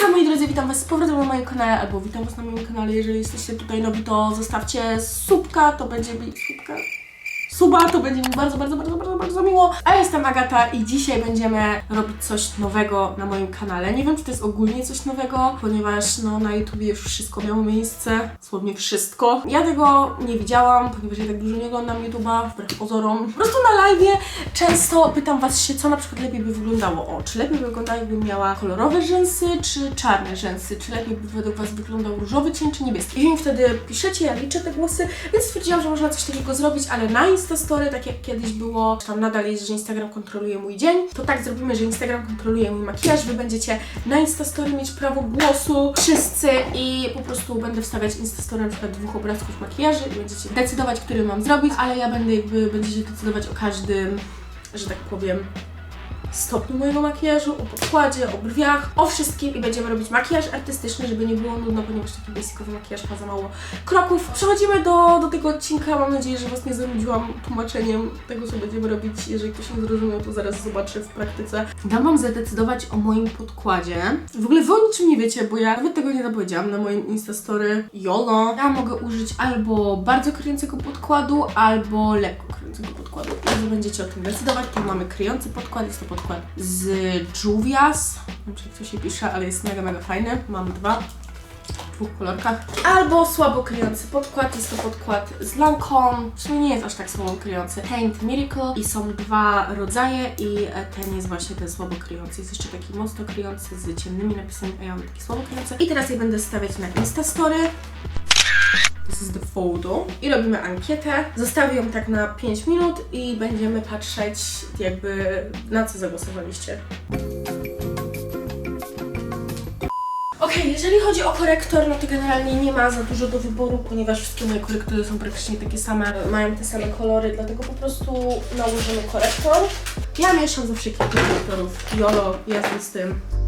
Hejka moi drodzy, witam was z powrotem na moim kanale, albo witam was na moim kanale, jeżeli jesteście tutaj nowi, to zostawcie subka, to będzie mi subka. Suba, to będzie mi bardzo, bardzo, bardzo, bardzo, bardzo miło. A jestem Agata i dzisiaj będziemy robić coś nowego na moim kanale. Nie wiem, czy to jest ogólnie coś nowego, ponieważ no, na YouTubie już wszystko miało miejsce. Słownie wszystko. Ja tego nie widziałam, ponieważ ja tak dużo nie oglądam YouTube'a, wbrew pozorom. Po prostu na live często pytam was się, co na przykład lepiej by wyglądało. O, czy lepiej by wyglądało, jakbym miała kolorowe rzęsy, czy czarne rzęsy? Czy lepiej by według was wyglądał różowy cień, czy niebieski? I wtedy piszecie, ja liczę te głosy, więc stwierdziłam, że można coś takiego zrobić, ale na Instastory, tak jak kiedyś było, tam nadal jest, że Instagram kontroluje mój dzień, to tak zrobimy, że Instagram kontroluje mój makijaż, wy będziecie na Instastory mieć prawo głosu, wszyscy i po prostu będę wstawiać Instastory na przykład dwóch obrazków makijaży i będziecie decydować, który mam zrobić, ale ja będę jakby, będziecie decydować o każdym, że tak powiem, stopniu mojego makijażu, o podkładzie, o brwiach, o wszystkim i będziemy robić makijaż artystyczny, żeby nie było nudno, ponieważ taki basicowy makijaż ma za mało kroków. Przechodzimy do, do tego odcinka. Mam nadzieję, że Was nie zanudziłam tłumaczeniem tego, co będziemy robić. Jeżeli ktoś nie zrozumiał, to zaraz zobaczę w praktyce. Dam Wam zadecydować o moim podkładzie. W ogóle Wy o niczym nie wiecie, bo ja nawet tego nie zapowiedziałam na moim Instastory. YOLO. Ja mogę użyć albo bardzo kryjącego podkładu, albo lekko kryjącego podkładu. I Wy będziecie o tym decydować. Tu mamy kryjący podkład, jest to podkład z Juvias. Nie wiem, jak się pisze, ale jest mega, mega fajny. Mam dwa w dwóch kolorkach. Albo słabo kryjący podkład, jest to podkład z Lancome. W sumie nie jest aż tak słabo kryjący. Paint Miracle i są dwa rodzaje i e, ten jest właśnie ten słabo kryjący. Jest jeszcze taki mocno kryjący z ciemnymi napisami, a ja mam taki słabo kryjący. I teraz je będę stawiać na Instastory. The photo. I robimy ankietę. Zostawię ją tak na 5 minut i będziemy patrzeć jakby na co zagłosowaliście. Okej, jeżeli chodzi o korektor, no to generalnie nie ma za dużo do wyboru, ponieważ wszystkie moje korektory są praktycznie takie same, mają te same kolory, dlatego po prostu nałożymy korektor. Ja mieszam zawsze kilka korektorów. Jolo, jestem z tym.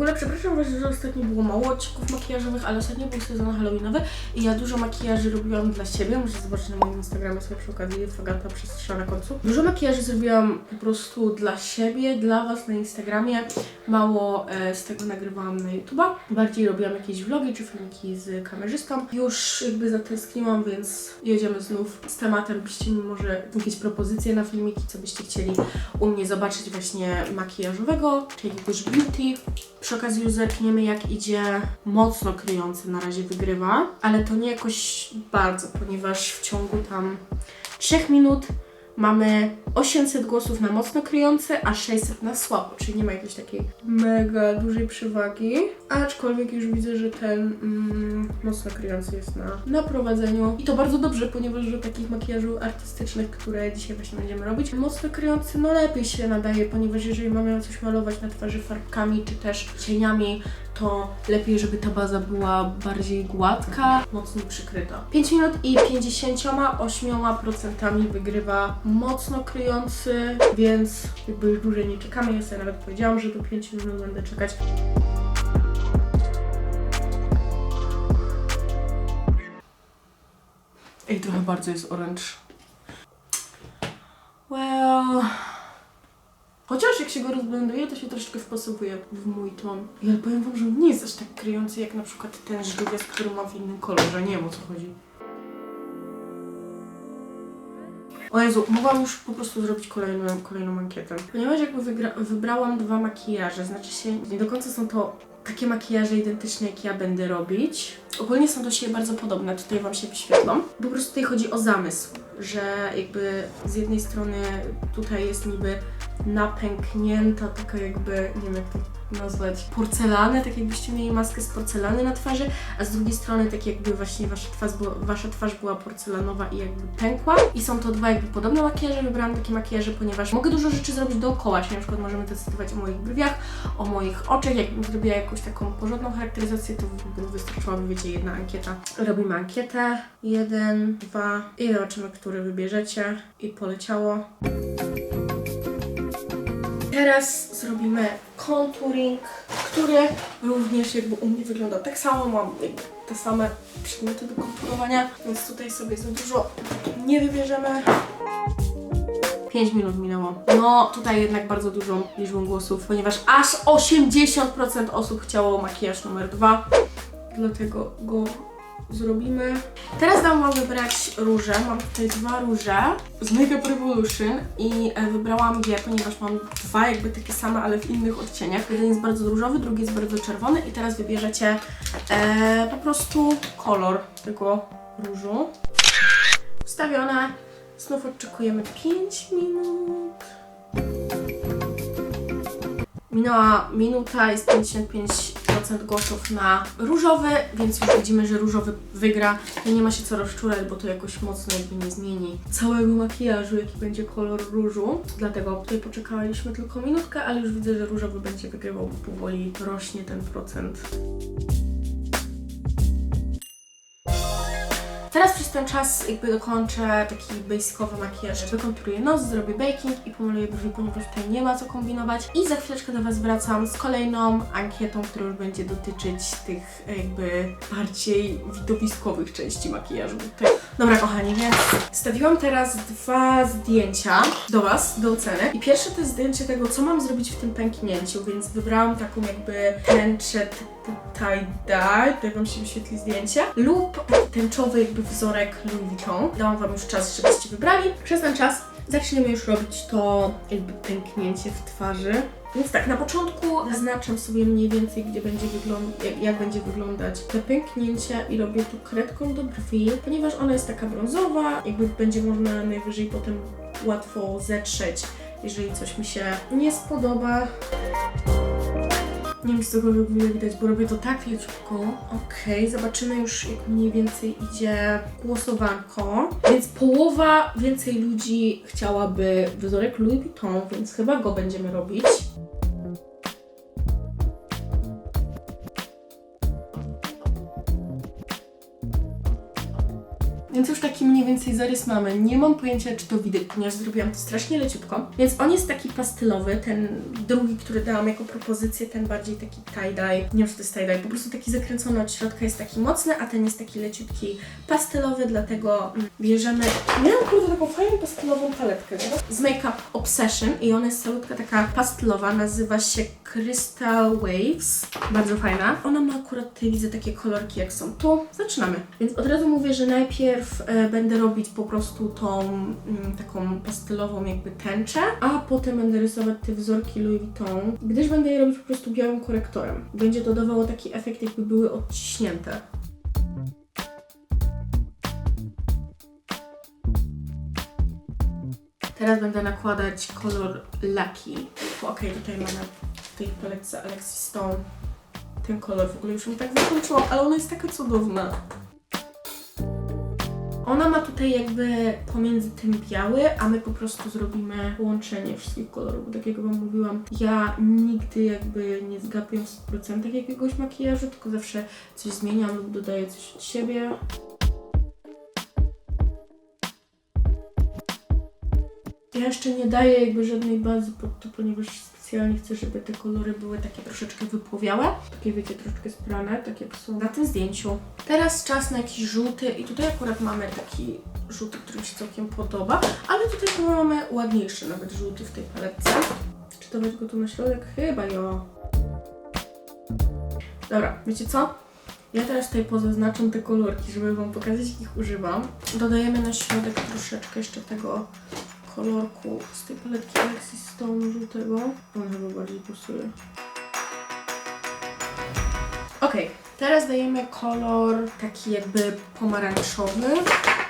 Ogóle przepraszam Was, że ostatnio było mało odcinków makijażowych, ale ostatnio był sezon halloweenowy i ja dużo makijaży robiłam dla siebie. Możecie zobaczyć na moim Instagramie sobie przy okazji, Fagata przestrzała na końcu. Dużo makijaży zrobiłam po prostu dla siebie, dla Was na Instagramie. Mało e, z tego nagrywałam na YouTube'a. Bardziej robiłam jakieś vlogi czy filmiki z kamerzystą. Już jakby zatęskniłam, więc jedziemy znów z tematem. Piszcie mi może jakieś propozycje na filmiki, co byście chcieli u mnie zobaczyć właśnie makijażowego, czy jakiegoś beauty. Przy okazji już zerkniemy jak idzie mocno kryjący, na razie wygrywa, ale to nie jakoś bardzo, ponieważ w ciągu tam 3 minut mamy 800 głosów na mocno kryjący, a 600 na słabo, czyli nie ma jakiejś takiej mega dużej przewagi. Aczkolwiek już widzę, że ten mm, mocno kryjący jest na, na prowadzeniu. I to bardzo dobrze, ponieważ do takich makijażu artystycznych, które dzisiaj właśnie będziemy robić, mocno kryjący no lepiej się nadaje, ponieważ jeżeli mamy coś malować na twarzy farbkami czy też cieniami, to lepiej, żeby ta baza była bardziej gładka, mocno przykryta. 5 minut i 58% wygrywa mocno kryjący, więc jakby już dłużej nie czekamy. Ja sobie nawet powiedziałam, że do 5 minut będę czekać. Ej, trochę bardzo jest orange. Well... Chociaż jak się go rozblenduje, to się troszeczkę wpasowuje w mój ton. Ale powiem wam, że on nie jest aż tak kryjący jak na przykład ten żółwiec, który mam w innym kolorze. Nie wiem o co chodzi. O Jezu, mogłam już po prostu zrobić kolejną, kolejną ankietę. Ponieważ jakby wybrałam dwa makijaże, znaczy się nie do końca są to takie makijaże identyczne, jak ja będę robić. Ogólnie są do siebie bardzo podobne, tutaj Wam się wyświetlą. Po prostu tutaj chodzi o zamysł, że jakby z jednej strony tutaj jest niby napęknięta taka jakby, nie wiem jak to nazwać, porcelany, tak jakbyście mieli maskę z porcelany na twarzy, a z drugiej strony tak jakby właśnie wasza twarz, była, wasza twarz była porcelanowa i jakby pękła. I są to dwa jakby podobne makijaże. Wybrałam takie makijaże, ponieważ mogę dużo rzeczy zrobić dookoła, czyli na przykład możemy decydować o moich brwiach, o moich oczach. Jakbym zrobiła jakąś taką porządną charakteryzację, to by wystarczyłaby, wiecie, jedna ankieta. Robimy ankietę. Jeden, dwa i zobaczymy, który wybierzecie. I poleciało. Teraz zrobimy contouring, który również jakby u mnie wygląda tak samo. Mam te same przedmioty do konturowania, więc tutaj sobie za dużo nie wybierzemy. 5 minut minęło. No, tutaj jednak bardzo dużą liczbą głosów, ponieważ aż 80% osób chciało makijaż numer 2. Dlatego go zrobimy. Teraz dam Wam wybrać róże. Mam tutaj dwa róże z Makeup Revolution i e, wybrałam je, ponieważ mam dwa jakby takie same, ale w innych odcieniach. Jeden jest bardzo różowy, drugi jest bardzo czerwony i teraz wybierzecie e, po prostu kolor tego różu. Ustawione. Znów odczekujemy 5 minut. Minęła minuta, jest 55% głosów na różowy, więc już widzimy, że różowy wygra. No nie ma się co rozczulać, bo to jakoś mocno jakby nie zmieni całego makijażu, jaki będzie kolor różu. Dlatego tutaj poczekaliśmy tylko minutkę, ale już widzę, że różowy będzie wygrywał, bo powoli rośnie ten procent. Teraz przez ten czas jakby dokończę taki basicowy makijaż. Wykonturuję nos, zrobię baking i pomaluję brwi, ponieważ tutaj nie ma co kombinować. I za chwileczkę do Was wracam z kolejną ankietą, która już będzie dotyczyć tych jakby bardziej widowiskowych części makijażu. Tak. Dobra kochani, więc stawiłam teraz dwa zdjęcia do Was, do oceny. I pierwsze to jest zdjęcie tego, co mam zrobić w tym pęknięciu, więc wybrałam taką jakby tęczę tie-dye, tutaj Wam się wyświetli zdjęcie, lub tęczowy jakby wzorek Louis Vuitton. Dałam Wam już czas, żebyście wybrali. Przez ten czas zaczniemy już robić to jakby pęknięcie w twarzy. Więc tak, na początku zaznaczam sobie mniej więcej, gdzie będzie jak, jak będzie wyglądać to pęknięcie i robię tu kredką do brwi, ponieważ ona jest taka brązowa, jakby będzie można najwyżej potem łatwo zetrzeć, jeżeli coś mi się nie spodoba. Nie wiem, z tego w ogóle widać, bo robię to tak leciutko. Okej, zobaczymy już, jak mniej więcej idzie głosowanko. Więc połowa więcej ludzi chciałaby wzorek Louis Vuitton, więc chyba go będziemy robić. Więc już taki mniej więcej zarys mamy. Nie mam pojęcia, czy to widać, ponieważ zrobiłam to strasznie leciutko. Więc on jest taki pastelowy, ten drugi, który dałam jako propozycję, ten bardziej taki tie-dye. Nie wiem, czy to jest tie-dye, po prostu taki zakręcony od środka jest taki mocny, a ten jest taki leciutki pastelowy, dlatego mm, bierzemy... Miałam kurde taką fajną pastelową paletkę, nie? Z Makeup Obsession i ona jest salutka taka pastelowa, nazywa się Crystal Waves. Bardzo fajna. Ona ma akurat tutaj widzę takie kolorki jak są tu. Zaczynamy. Więc od razu mówię, że najpierw e, będę robić po prostu tą mm, taką pastelową jakby tęczę, a potem będę rysować te wzorki Louis Vuitton, gdyż będę je robić po prostu białym korektorem. Będzie to dawało taki efekt jakby były odciśnięte. Teraz będę nakładać kolor Lucky. Okej, tutaj mamy w tej paletce Alexis Stone ten kolor. W ogóle już mi tak zakończyłam, ale ona jest taka cudowna. Ona ma tutaj jakby pomiędzy tym biały, a my po prostu zrobimy połączenie wszystkich kolorów. Tak jak Wam mówiłam, ja nigdy jakby nie zgapię w 100% jakiegoś makijażu, tylko zawsze coś zmieniam lub dodaję coś od siebie. Ja jeszcze nie daję jakby żadnej bazy pod to, ponieważ specjalnie chcę, żeby te kolory były takie troszeczkę wypłowiałe. Takie wiecie, troszeczkę sprane, tak jak są na tym zdjęciu. Teraz czas na jakiś żółty i tutaj akurat mamy taki żółty, który mi się całkiem podoba, ale tutaj chyba mamy ładniejszy nawet żółty w tej paletce. Czy dawać go tu na środek? Chyba jo. Dobra, wiecie co? Ja teraz tutaj pozaznaczam te kolorki, żeby Wam pokazać, jakich używam. Dodajemy na środek troszeczkę jeszcze tego kolorku z tej paletki Alexis Stone żółtego. On chyba bardziej pasuje. Ok, teraz dajemy kolor taki jakby pomarańczowy.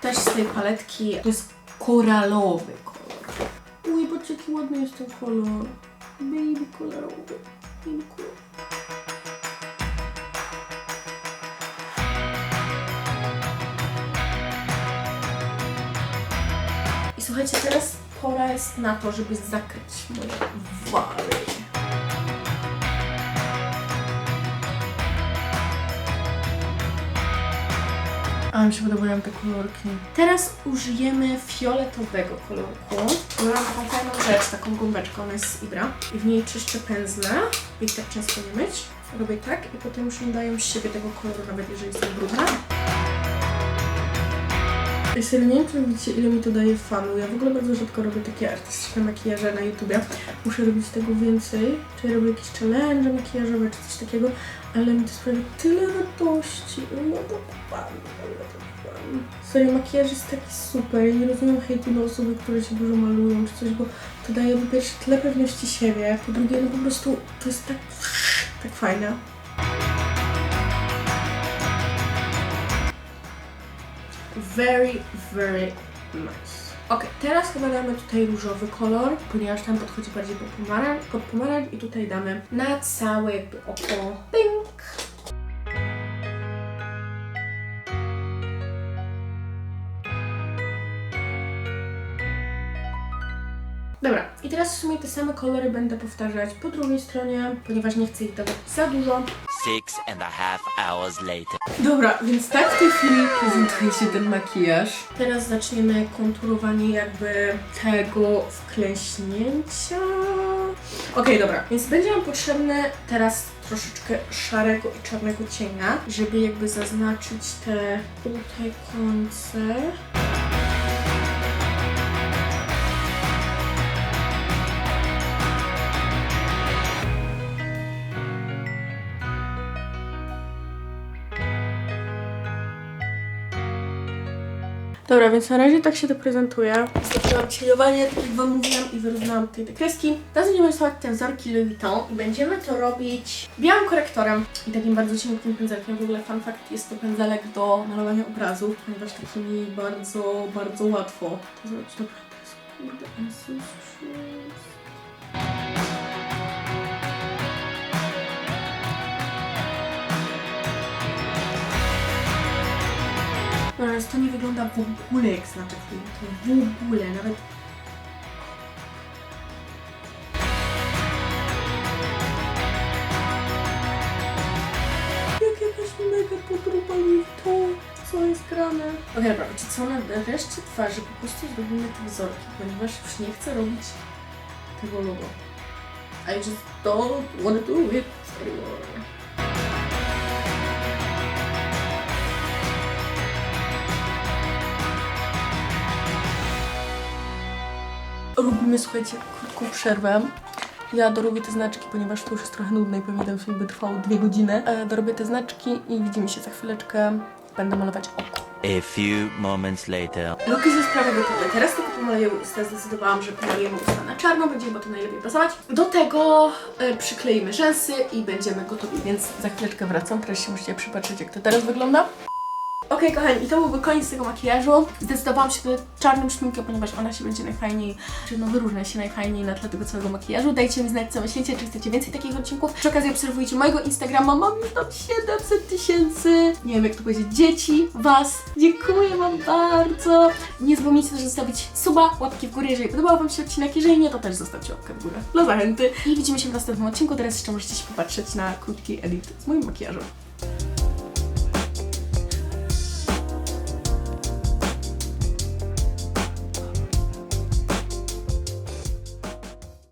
Też z tej paletki. To jest koralowy kolor. Uj, patrzcie jaki ładny jest ten kolor. Baby kolorowy. Baby kolor. Słuchajcie, teraz pora jest na to, żeby zakryć moje wary. Ale mi się podobają te kolorki. Teraz użyjemy fioletowego kolorku. Mam taką fajną rzecz, taką gąbeczkę, ona jest z Ibra. I w niej czyszczę pędzle, ich tak często nie myć. Robię tak i potem już nie dają z siebie tego koloru, nawet jeżeli są brudne. Ja nie wiem, czy widzicie, ile mi to daje fanu. Ja w ogóle bardzo rzadko robię takie artystyczne makijaże na YouTubie. Muszę robić tego więcej. Czy ja robię jakieś challenge makijażowe, czy coś takiego, ale mi to sprawia tyle radości. No to pan, no to pan. Serio, makijaż jest taki super. Ja nie rozumiem hejtu na osoby, które się dużo malują, czy coś, bo to daje po pierwsze tyle pewności siebie, po drugie, no po prostu to jest tak, tak fajne. Very, very nice. Ok, teraz chyba damy tutaj różowy kolor, ponieważ tam podchodzi bardziej pod pomarańcz, pod i tutaj damy na całe jakby oko pink. Dobra, i teraz w sumie te same kolory będę powtarzać po drugiej stronie, ponieważ nie chcę ich dawać za dużo. Six and a half hours later. Dobra, więc tak w tej chwili prezentuje się ten makijaż. Teraz zaczniemy konturowanie jakby tego wklęśnięcia. Okej, dobra, więc będzie nam potrzebny teraz troszeczkę szarego i czarnego cienia, żeby jakby zaznaczyć te tutaj końce. Dobra, więc na razie tak się to prezentuje. Zrobiłam cieniowanie, tak jak Wam mówiłam i wyrównałam tutaj te kreski. Teraz będziemy rysować te wzorki Louis Vuitton i będziemy to robić białym korektorem i takim bardzo cienkim pędzelkiem. W ogóle fun fact, jest to pędzelek do malowania obrazów, ponieważ takimi bardzo, bardzo łatwo to zrobić. Dobra, to jest kurde, No, ale to nie wygląda w ogóle jak znaczek filmu. W ogóle, nawet... Mega podróba to, co jest grane. Okej, dobra, wiecie co, na reszcie twarzy po prostu zrobimy te wzorki, ponieważ już nie chcę robić tego logo. I just don't wanna do it anymore. Robimy, słuchajcie, krótką przerwę. Ja dorobię te znaczki, ponieważ to już jest trochę nudne i pewnie ten film by trwał dwie godziny. E, dorobię te znaczki i widzimy się za chwileczkę. Będę malować oko. A few moments later. Luki ze sprawy gotowe. Teraz tylko pomaluję usta. Zdecydowałam, że pomalujemy usta na czarno, będzie bo to najlepiej pasować. Do tego e, przykleimy rzęsy i będziemy gotowi, więc za chwileczkę wracam. Teraz się musicie przypatrzeć, jak to teraz wygląda. Okej, kochani, i to byłby koniec tego makijażu. Zdecydowałam się na czarnym szminkę, ponieważ ona się będzie najfajniej, czy no wyróżnia się najfajniej na tle tego całego makijażu. Dajcie mi znać, co myślicie, czy chcecie więcej takich odcinków. Przy okazji obserwujcie mojego Instagrama, mam już tam 700 tysięcy, nie wiem jak to powiedzieć, dzieci, Was. Dziękuję Wam bardzo. Nie zapomnijcie też zostawić suba, łapki w górę, jeżeli podobał Wam się odcinek, jeżeli nie, to też zostawcie łapkę w górę dla zachęty. I widzimy się w następnym odcinku, teraz jeszcze możecie się popatrzeć na krótki edit z moim makijażem.